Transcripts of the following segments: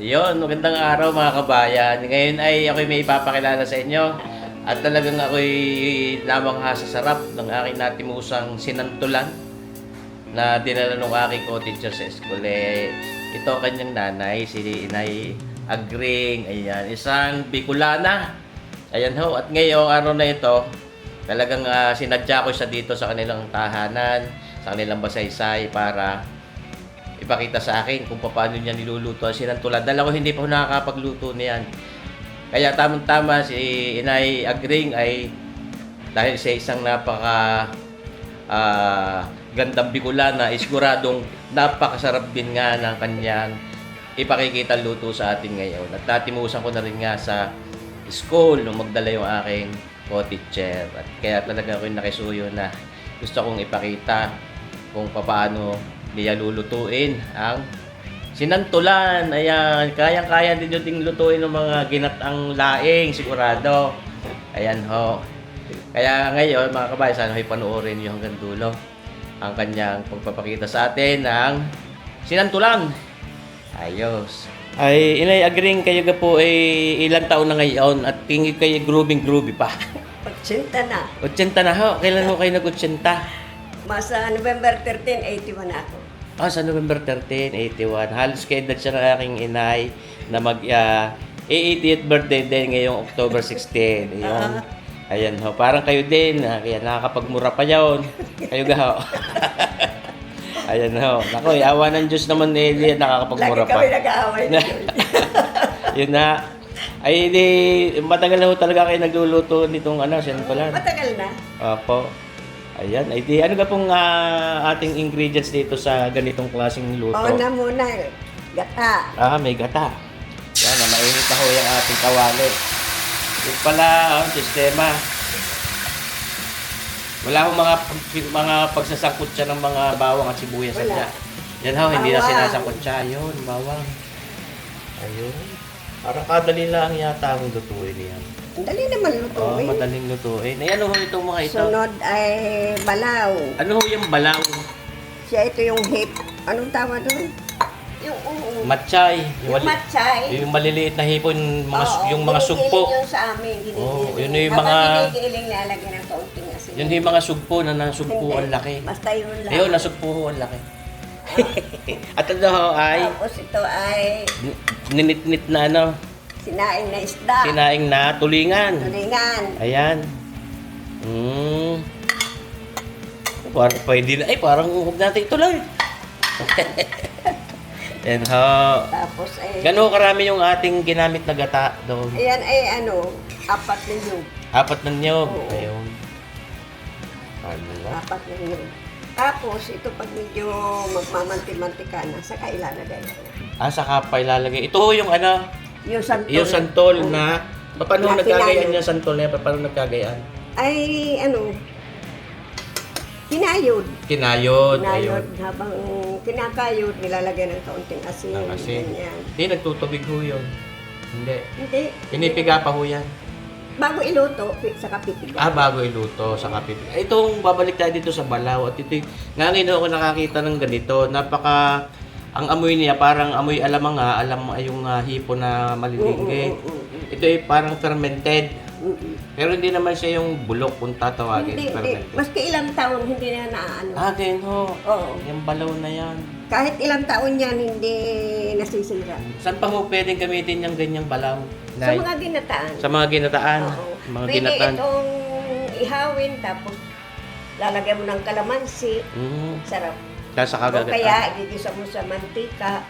Ayun, magandang araw mga kabayan. Ngayon ay ako'y may ipapakilala sa inyo. At talagang ako'y namangha sa sarap ng aking natimusang sinantulan na dinala ng aking co-teacher sa school. Eh, ito kanyang nanay, si Inay Agring. Ayan, isang Bicolana. Ayan ho, at ngayong araw na ito, talagang ah, sinadya ko siya dito sa kanilang tahanan, sa kanilang basaysay para ipakita sa akin kung paano niya niluluto ang sinantulan. Dahil ako hindi pa nakakapagluto niyan. Kaya tamang-tama si Inay Agring ay dahil sa isang napaka ah, gandang Bicolana, isiguradong napakasarap din nga ng kanyang ipakikita luto sa atin ngayon. At natimusan ko na rin nga sa school nung magdala yung aking co-teacher. At kaya talaga ako nakisuyo na gusto kong ipakita kung paano niya lulutuin ang sinantulan. Ayan, kayang-kaya din yung ting lutuin ng mga ginatang laing, sigurado. Ayan ho. Kaya ngayon, mga kabayan, sana ay panoorin niyo hanggang dulo ang kanyang pagpapakita sa atin ng sinantulan. Ayos. Ay, inay agring kayo ka po ay ilang taon na ngayon at tingin kayo grooving groovy pa. Pagsinta na. 80 na ho. Kailan ho kayo nag-80? Masa November 13, 81 na ako. Ah, sa November 13, 81. Halos kaedad siya ng aking inay na mag ah, 80th birthday din ngayong October 16. Ayun. Ayan ho. Parang kayo din. ah, Kaya nakakapagmura pa yun. Kayo ga ho. Ayan ho. Nako, awa ng Diyos naman eh, di nakakapagmura Lagi pa. kami nag-aaway na Yun na. Ay, di, matagal na ho talaga kayo nagluluto nitong ano, sinantulan. Matagal na. Opo. Ayan. Ay, di, ano ka pong ah, ating ingredients dito sa ganitong klaseng luto? Oo na muna. Gata. Ah, may gata. Yan, na mainit na ho yung ating kawali. Yung pala, ang sistema. Wala akong mga mga pagsasangkot siya ng mga bawang at sibuyas sa Wala. niya. Yan ho, hindi na Bawang. sinasangkot siya. Ayun, bawang. Ayun. Parang kadali lang yata ang lutuin yan. Ang dali naman lutuin. madaling lutuin. Ay, ano ho itong mga ito? Sunod ay balaw. Ano ho yung balaw? Siya ito yung hip. Anong tawag doon? Yung oo. Matchay. Yung mali- matchay. Yung maliliit na hipon, mga, Oo, yung mga sugpo. yung sa amin. Oo, yun yung mga- ginigiling, lalagyan ng kaunting asin. Yun yung mga sugpo na nasugpo ang laki. Basta yun lang. Ayun, nasugpo ho ang laki. At ano ho ay Tapos ito ay ninitnit na ano, sinaing na isda. sinaing na tulingan. Tulingan. Ayan. Mm. Parang pwede na. Ay, parang huwag natin ito lang. Yan ho. Tapos ay... Gano'n karami yung ating ginamit na gata doon? Ayan ay ano, apat na yun. Apat na niyog. Oo. Ayun. Ano na? Apat na yun. Tapos, ito pag medyo magmamanti-mantika na, saka ilalagay na. Ah, saka pa ilalagay. Ito ho yung ano, Yung santol. yung santol na, paano Na nagkagayaan yung santol na yan? Paano nagkagayaan? Ay, ano, kinayod. Kinayod. Kinayod. Ayun. Habang kinakayod, nilalagay ng kaunting asin. Ng asin. Ganyan. Hindi, nagtutubig ho yun. Hindi. Hindi. Pinipiga pa ho yan. Bago iluto, saka pipiga. Ah, bago iluto sa kapit. Itong babalik tayo dito sa Balaw at ito, ngayon ako nakakita ng ganito. Napaka, ang amoy niya parang amoy alamang nga, alam ay yung ah, hipo na maliliit. Mm, mm, mm. Ito ay parang fermented. Mm-mm. Pero hindi naman siya yung bulok kung tatawagin. Hindi, hindi. fermented. Maski ilang taon, hindi na naano. Ah, ganyan ho. Oo. Yung balaw na yan. Kahit ilang taon yan, hindi nasisira. Saan pa ho pwedeng gamitin yung ganyang balaw? Sa mga ginataan. Sa mga ginataan. Oo. Mga Pwede ginataan. itong ihawin, tapos lalagyan mo ng kalamansi. Mm. Sarap. Tapos saka O kaya, igigisa mo sa mantika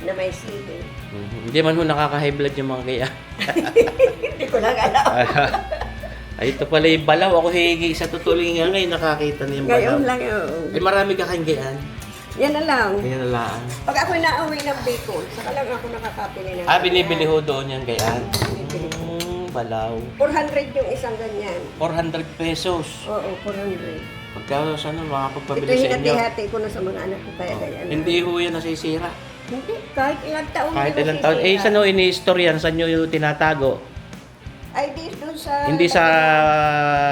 na may sili. Mhm. Hindi man ho nakaka-high blood yung mga kaya. Hindi ko lang alam. Ay, ito pala yung balaw. Ako higi sa tutulingan ngayon nakakita na yung balaw. Ngayon lang, oo. Ay, marami ka kang gayaan. Yan na lang. Ganyan na lang. Pag ako nauwi ng bacon, saka lang ako nakakapili ng Ah, binibili ho doon yung gayaan. Balaw. 400 yung isang ganyan. 400 pesos. Oo, 400. Pagka sana Ito makapagpabili sa inyo. hinati-hati ko na sa mga anak ko kaya kaya na. Hindi ho yan nasisira. Hindi, kahit ilang taon. Kahit ilang taon. Eh, saan ho ini-store yan? Saan nyo yung tinatago? Ay, di doon sa... Hindi sa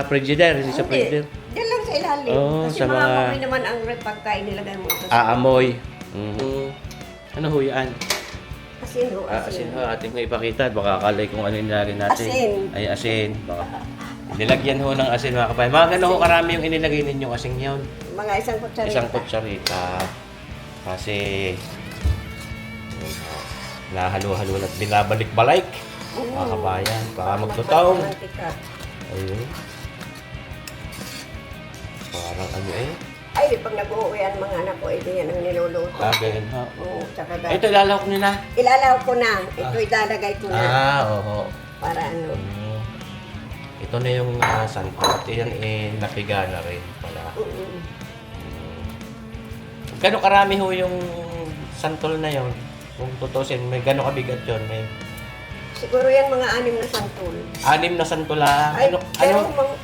frigidaire. Hindi sa Hindi. frigidaire. Diyan lang sa ilalim. Oo, Kasi sa mga mga- amoy naman ang rep pagkain nilagay mo. Sa Aamoy. Mhm. Ano ho yan? Asin ho, Ah, asin. asin ho, ating ko ipakita. Baka kalay kung ano yung nilagay natin. Asin. Ay, asin. Baka. Nilagyan ho ng asin mga kabayan. Mga ganun ho karami yung inilagay ninyong asin yun. Mga isang kutsarita. Isang kutsarita. Kasi nahalo-halo at binabalik-balik. Mga kabayan, baka magtutong. magpapamantika. Ayun. Parang ano eh. Ay, pag nag-uwi ang mga anak ko, ito yan ang niluluto. Ah, ganun ho. Oo, tsaka Ay, Ito, ilalawak nyo na. Ilalaw ko na. Ito ilalagay ko na. Ah, oo. Para ano. Mm. Ito na yung uh, sangkot. Yan eh, napiga na rin pala. Oo. Gano'ng karami ho yung santol na yon? Kung tutusin, may gano'ng kabigat yun? May Siguro yan mga anim na santol. anim na santol lang. Ay, Ano, pero ano, mga,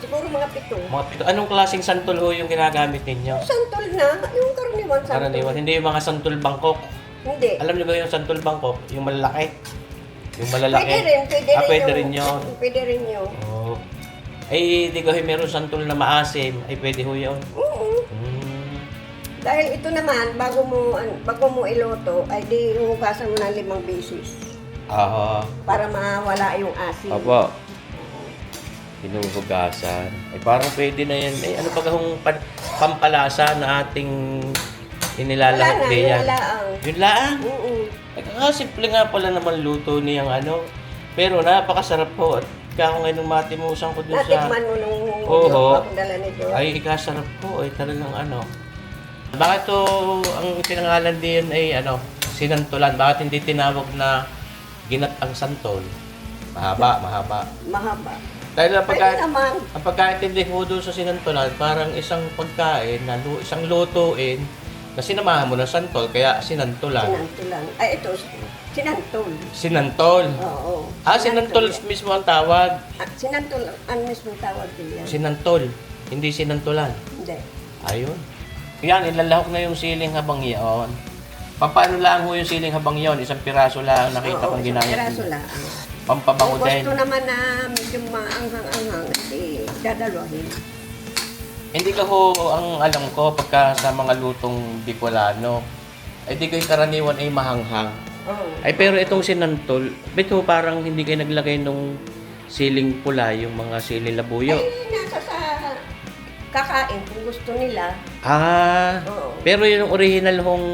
siguro mga pito. mga pito, anong klaseng santol ho yung ginagamit ninyo? Santol na, yung karaniwan santol. Karaniwan, hindi yung mga santol Bangkok. Hindi. Alam niyo ba yung santol Bangkok? Yung malalaki? Yung malalaki? Pwede rin, pwede ah, rin pwede yung- rin yun. Pwede rin yun. Oo. Ay, di ko meron santol na maasim. Ay, pwede ho yun. Oo. Mm. Dahil ito naman, bago mo bago mo iloto, ay di hugasan mo ng limang beses Aha. para mawala yung asin. Opo. Hinuhugasan. Ay parang pwede na yan. Ay ano pa kung pan, pampalasa na ating na, din yan. Yun lang. Oo. Ay simple nga pala naman luto niyang ano. Pero napakasarap po. At kaya ngayon nung matimusan ko dun sa... Natikman mo nung Oo. akong dala ni Joe. Ay, ikasarap po. Ay talagang ano. Bakit to ang pinangalan din ay ano, sinantulan? Bakit hindi tinawag na ginat ang santol? Mahaba, mahaba. Mahaba. Dahil ang Pwede pagkain, naman. ang pagkaintindi ko doon sa sinantulan, parang isang pagkain, na lu- isang lutuin, na sinamahan mo ng santol, kaya sinantulan. Sinantulan. Ay, ito, sinantol. Sinantol. Oo. Ah, sinantol mismo ang tawag. Ah, sinantol, ang mismo tawag din yan. Sinantol. Hindi sinantulan. Hindi. Ayun. Yan, ilalahok na yung siling habang iyon. Paano lang ho yung siling habang iyon? Isang piraso lang nakita Oo, kong isang ginamit. piraso lang. Pampabango Kung din. gusto naman na medyo maanghang-anghang, eh, dadalawahin. Hindi ka ho, ang alam ko, pagka sa mga lutong Bicolano, ay di kayo karaniwan ay mahanghang. Oo. Ay pero itong sinantol, bito parang hindi kayo naglagay nung siling pula, yung mga siling labuyo. Ay, nasa sa kakain kung gusto nila. Ah, Oo. pero yung original hong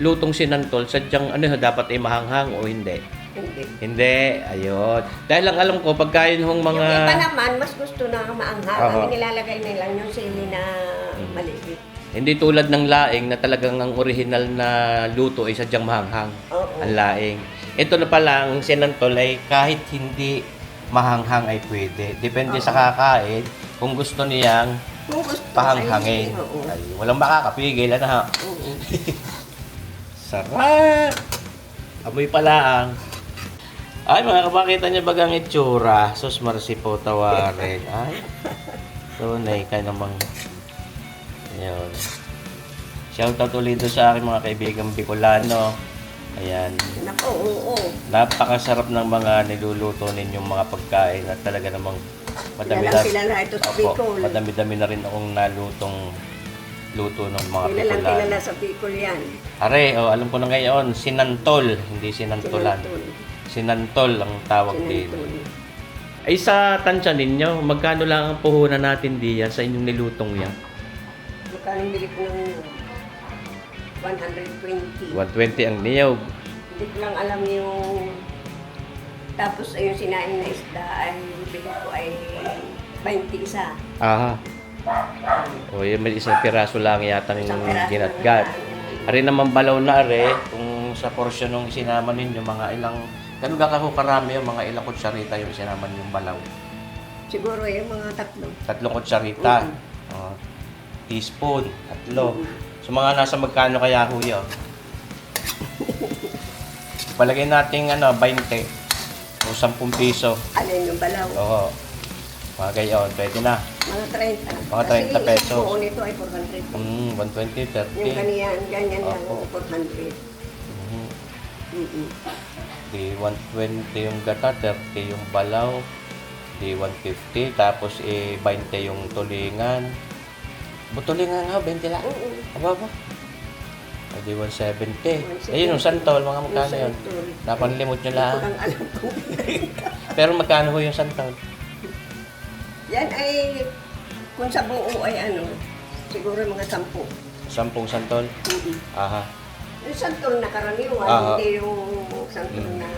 lutong sinantol, sadyang ano dapat ay mahanghang o hindi? Hindi. Hindi, ayun. Dahil lang alam ko, pagka yun hong mga... Yung iba naman, mas gusto na maanghang. Oo. Ang nilalagay nila yung sili na Hmm. maliit. Hindi tulad ng laing na talagang ang original na luto ay sadyang mahanghang. Oo. Ang laing. Ito na pala, ang sinantol ay kahit hindi mahanghang ay pwede. Depende sa kakain kung gusto niyang Kung gusto. pahanghangin. Ay, oo. Ay, walang makakapigil. Ano ha? Oo. Sarap! Amoy pala ang... Ay, mga kabakita niya bagang itsura. Sus, marsi po tawarin. Ay, tunay ka namang... Ayun. Shoutout ulit doon sa aking mga kaibigang Bicolano. Ayan. Nako, oo. Napakasarap ng mga niluluto ninyong mga pagkain at talaga namang madami Kilalang na, kilala ito sa Opo, Bicol. madami-dami na rin akong nalutong luto ng mga Kilalang Bicolano. kilala sa Bicol yan. Are, oh, alam ko na ngayon, sinantol, hindi sinantulan. Sinantol. Sinantol ang tawag. Sinantol. Ay sa tansya ninyo, magkano lang ang puhunan natin diyan sa inyong nilutong yan? Magkano bili ko ng 120. 120 ang niyog. Hindi ko lang alam yung... Tapos ay yung sinain na isda ay bili ko ay 20 isa. Aha. O yun, may isang piraso lang yata ng Isang piraso ginatgat. lang. Ari naman balaw na are, kung sa porsyon ng isinama ninyo, mga ilang, ganun ka ho karami yung mga ilang kutsarita yung isinama yung balaw. Siguro yung mga tatlo. Tatlong kutsarita. Oh, teaspoon, tatlo. So mga nasa magkano kaya ho yun? Palagay natin ano, 20 o 10 piso. Alin yung balaw? Oo. Mga gayon, pwede na. Mga 30. Mga 30 pesos. Kasi yung nito ay 400. Mm, 120, 30. Yung kaniyan, ganyan lang, Opo. 400. Mhm. Mm-mm. Di 120 yung gata, 30 yung balaw, di 150, tapos eh 20 yung tulingan. Bu tulingan nga, 20 lang. Oo. Aba ba? Hindi 170. Ayun, yung santol, mga magkano yun? Napanlimot nyo lang. Walang alam kung Pero magkano ho yung santol? Yan ay, kung sa buo ay ano, siguro mga sampu. Sampung santol? Mm-mm. Aha. Yung santol na karaniwan, Ah. hindi yung santol Mm. na...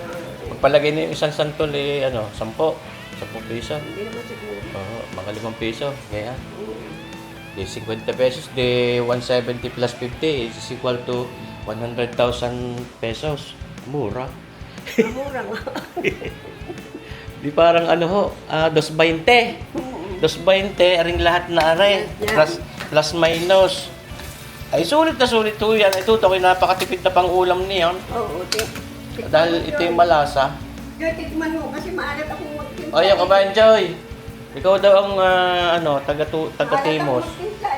Pagpalagay niyo yung isang santol, eh, ano, sampo. Sampung piso. Hindi naman siguro. Oo, mga limang piso. Kaya, Mm. di 50 pesos, di 170 plus 50 is equal to 100,000 pesos. Mura. Mura nga. Di parang ano ho, ah, 220. Mm. 220, aring lahat na are. Plus, plus minus. Ay, sulit na sulit ho yan. Ito, ito, napakatipid na pang ulam niyon. Oo, tikman Dahil ito yung malasa. Joy, tikman mo kasi maalat akong magtimpla. Ay, yung eh. kabayan, Joy. Ikaw daw ang, ah, ano, taga, taga Timos.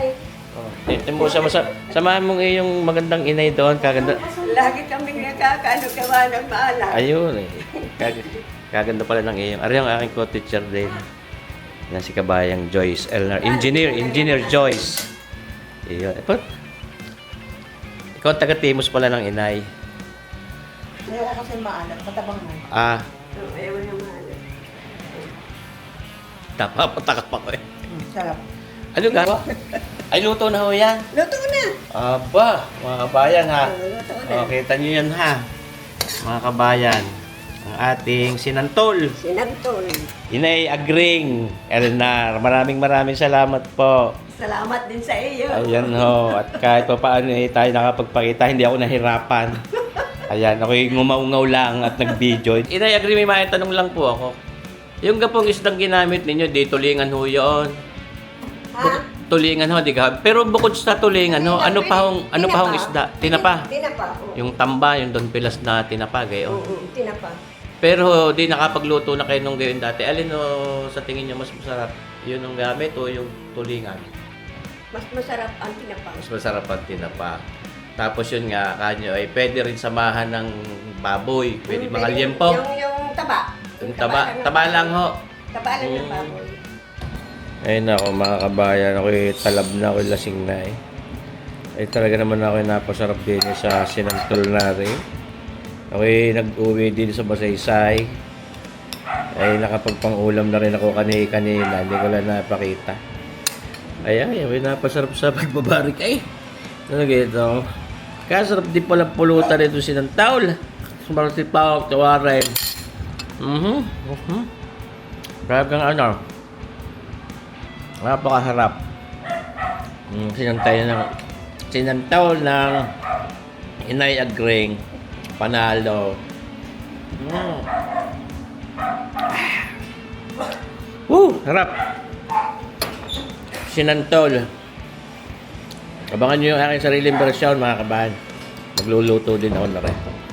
eh. Oh, Timos, sama, sa, samahan mong iyong magandang inay doon. Kaganda. Lagi kaming nakakaano gawa ng maalat. Ayun eh. Kag, kaganda pala ng iyong. Ari ang aking co-teacher din. Na si kabayang Joyce Elnar. Engineer, Engineer Joyce. Iyon. Eh, Ikaw ang taga Timos pala ng inay. Ayaw ko kasi maalat, matabang mo. Ah, Oo, ayaw na maalat. napapatakap ako eh. Mm, sarap. Ano ga? Ay, luto na ho yan. Luto na! Aba, mga kabayan ha. Luto na. O, kita nyo yan ha. Mga kabayan. Ang ating sinantol. Sinantol. Inay Agring Elnar. Maraming maraming salamat po. Salamat din sa iyo. Ayan ho. At kahit pa paano eh, tayo nakapagpakita, hindi ako nahirapan. Ayan, ako'y ngumaungaw lang at nag-video. Inay Agring, may mga tanong lang po ako. Yung gapong isdang ginamit ninyo, di tulingan ho yun. Ha? Tulingan ho, di ka. Pero bukod sa tulingan ho, ano pa hong, ano pa hong isda? Tinapa. Tinapa. Yung tamba, yung Don Pilas na tinapa, gayon. Oo, tinapa. Pero di nakapagluto na kayo nung gayon dati. Alin o sa tingin nyo mas masarap? Yun ang gamit o yung tulingan? Mas masarap ang tinapa. Mas masarap ang tinapa. Tapos yun nga, kanyo ay pwede rin samahan ng baboy. Pwede mga liempo. Yung, yung taba. Yung taba, taba lang ho. Taba lang ng Mm. baboy. Ayun ako mga kabayan, ako talab na, ako lasing na eh. Ay talaga naman ako napasarap din sa sinantol na rin. Ako nag-uwi din sa Basaysay. Ay nakapagpang-ulam na rin ako kani kanina, hindi ko lang napakita. Ay ay, ako napasarap sa pagbabarik. Ay, ano ito? Kasarap din pala pulutan ito sinantol. Sumarap si Pao, tawarin. Mhm, mhm. Grabe kang ano. Napakasarap. Mm, sinantay ng sinantaw ng Inay Agring Panalo. Mm. Woo! Harap! Sinantol. Abangan nyo yung aking sariling version mga kabahan. Magluluto din ako na rin.